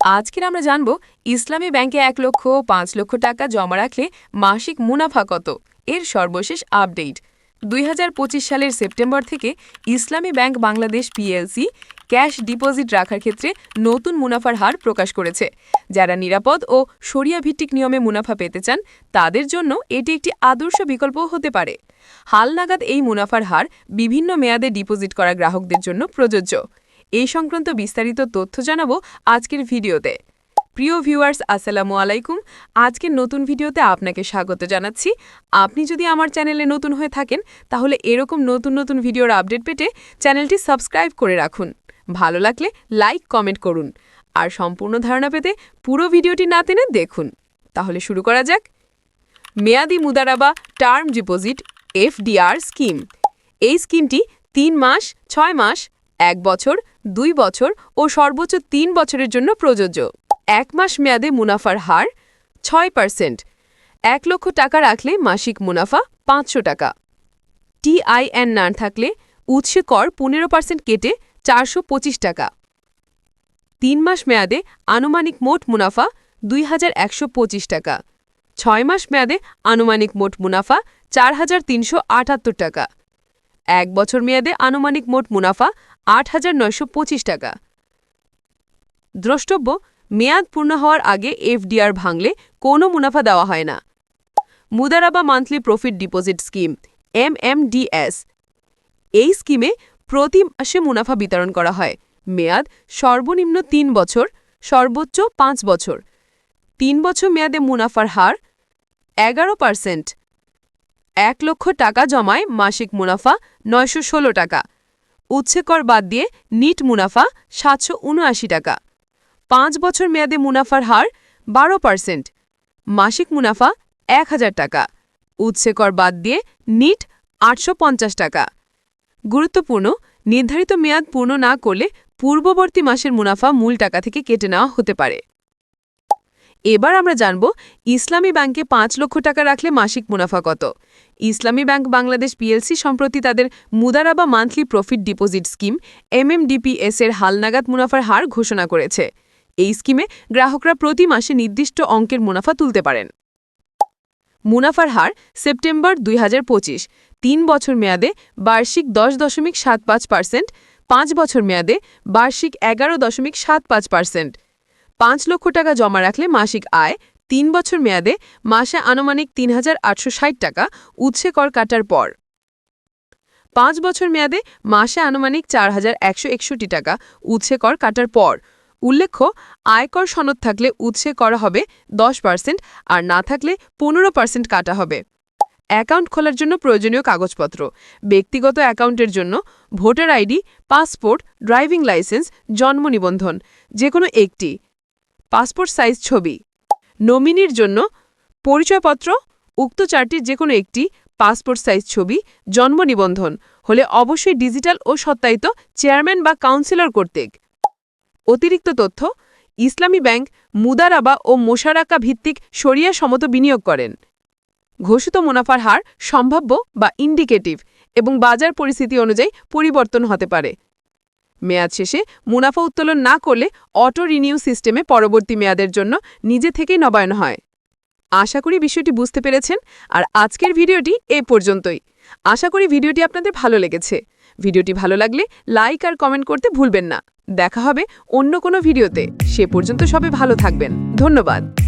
আজকের আমরা জানব, ইসলামী ব্যাংকে এক লক্ষ পাঁচ লক্ষ টাকা জমা রাখলে মাসিক মুনাফা কত? এর সর্বশেষ আপডেট। দুই হাজার পঁচিশ সালের সেপ্টেম্বর থেকে Islami Bank Bangladesh PLC cash deposit রাখার ক্ষেত্রে নতুন মুনাফার হার প্রকাশ করেছে। যারা নিরাপদ ও সরিয়া ভিত্তিক নিয়মে মুনাফা পেতে চান, তাদের জন্য এটি একটি আদর্শ বিকল্প হতে পারে। হাল নাগাদ এই মুনাফার হার বিভিন্ন মেয়াদে ডিপোজিট করা গ্রাহকদের জন্য প্রযোজ্য। এই সংক্রান্ত বিস্তারিত তথ্য জানাব আজকের ভিডিওতে। প্রিয় ভিউয়ার্স আসসালামু আলাইকুম। আজকের নতুন ভিডিওতে আপনাকে স্বাগত জানাচ্ছি। আপনি যদি আমার চ্যানেলে নতুন হয়ে থাকেন, তাহলে এরকম নতুন নতুন ভিডিওর আপডেট পেতে চ্যানেলটি সাবস্ক্রাইব করে রাখুন। ভালো লাগলে লাইক, কমেন্ট করুন। আর সম্পূর্ণ ধারণা পেতে পুরো ভিডিওটি না টেনে দেখুন। তাহলে শুরু করা যাক। মেয়াদি মুদারাবা টার্ম ডিপোজিট, এফডিআর স্কিম। এই স্কিমটি তিন মাস, ছয় মাস, এক বছর দুই বছর ও সর্বোচ্চ তিন বছরের জন্য প্রযোজ্য। এক মাস মেয়াদে মুনাফার হার ছয় পার্সেন্ট। এক লক্ষ টাকা রাখলে মাসিক মুনাফা পাঁচশো টাকা। টিআইএন না থাকলে উৎসে কর পনেরো পার্সেন্ট কেটে চারশো পঁচিশ টাকা। তিন মাস মেয়াদে আনুমানিক মোট মুনাফা দুই হাজার একশো পঁচিশ টাকা। ছয় মাস মেয়াদে আনুমানিক মোট মুনাফা চার হাজার তিনশো আটাত্তর টাকা। এক বছর মেয়াদে আনুমানিক মোট মুনাফা আট হাজার নয়শো পঁচিশ টাকা। দ্রষ্টব্য, মেয়াদ পূর্ণ হওয়ার আগে এফডিআর ভাঙলে কোনো মুনাফা দেওয়া হয় না। Mudaraba monthly profit deposit scheme M MMDS. এই স্কিমে প্রতি মাসে মুনাফা বিতরণ করা হয়। মেয়াদ সর্বনিম্ন তিন বছর, সর্বোচ্চ পাঁচ বছর। তিন বছর মেয়াদে মুনাফার হার এগারো পার্সেন্ট। এক লক্ষ টাকা জমায় মাসিক মুনাফা নয়শো ষোলো টাকা। উৎসেকর বাদ দিয়ে নিট মুনাফা সাতশো উনআশি টাকা। পাঁচ বছর মেয়াদে মুনাফার হার বারো পার্সেন্ট। মাসিক মুনাফা এক হাজার টাকা। উৎসেকর বাদ দিয়ে নিট আটশো পঞ্চাশ টাকা। গুরুত্বপূর্ণ, নির্ধারিত মেয়াদ পূর্ণ না করলে পূর্ববর্তী মাসের মুনাফা মূল টাকা থেকে কেটে নেওয়া হতে পারে। এবার আমরা জানব, ইসলামী ব্যাংকে পাঁচ লক্ষ টাকা রাখলে মাসিক মুনাফা কত। ইসলামী ব্যাংক বাংলাদেশ পিএলসি সম্প্রতি তাদের Mudaraba monthly profit deposit scheme MMDPS এর হালনাগাদ মুনাফার হার ঘোষণা করেছে। এই স্কিমে গ্রাহকরা প্রতি মাসে নির্দিষ্ট অঙ্কের মুনাফা তুলতে পারেন। মুনাফার হার সেপ্টেম্বর দুই হাজার পঁচিশ, তিন বছর মেয়াদে বার্ষিক দশ দশমিক সাত পাঁচ পার্সেন্ট, পাঁচ বছর মেয়াদে বার্ষিক এগারো দশমিক সাত পাঁচ পার্সেন্ট। পাঁচ লক্ষ টাকা জমা রাখলে মাসিক আয় তিন বছর মেয়াদে মাসে আনুমানিক তিন হাজার আটশো ষাট টাকা উৎসে কর কাটার পর। পাঁচ বছর মেয়াদে মাসে আনুমানিক চার হাজার একশো একষট্টি টাকা উৎসে কর কাটার পর। উল্লেখ্য, আয়কর সনদ থাকলে উৎসে করা হবে দশ পার্সেন্ট আর না থাকলে পনেরো পার্সেন্ট কাটা হবে। অ্যাকাউন্ট খোলার জন্য প্রয়োজনীয় কাগজপত্র। ব্যক্তিগত অ্যাকাউন্টের জন্য voter ID, passport, driving licence, জন্ম নিবন্ধন যে কোনো একটি। পাসপোর্ট সাইজ ছবি। নমিনির জন্য পরিচয়পত্র, উক্ত চারটির যে কোনো একটি পাসপোর্ট সাইজ ছবি, জন্ম নিবন্ধন, হলে অবশ্যই ডিজিটাল ও সত্যায়িত চেয়ারম্যান বা কাউন্সিলর কর্তৃক। অতিরিক্ত তথ্য, ইসলামী ব্যাংক, মুদারাবা ও মোশারাকা ভিত্তিক সরিয়া সমত বিনিয়োগ করেন। ঘোষিত মুনাফার হার সম্ভাব্য বা ইন্ডিকেটিভ এবং বাজার পরিস্থিতি অনুযায়ী পরিবর্তন হতে পারে। মেয়াদ শেষে মুনাফা উত্তোলন না করলে অটো রিনিউ সিস্টেমে পরবর্তী মেয়াদের জন্য নিজে থেকেই নবায়ন হয়। আশা করি বিষয়টি বুঝতে পেরেছেন, আর আজকের ভিডিওটি এ পর্যন্তই। আশা করি ভিডিওটি আপনাদের ভালো লেগেছে। ভিডিওটি ভালো লাগলে লাইক আর কমেন্ট করতে ভুলবেন না। দেখা হবে অন্য কোনো ভিডিওতে। সে পর্যন্ত সবে ভালো থাকবেন। ধন্যবাদ।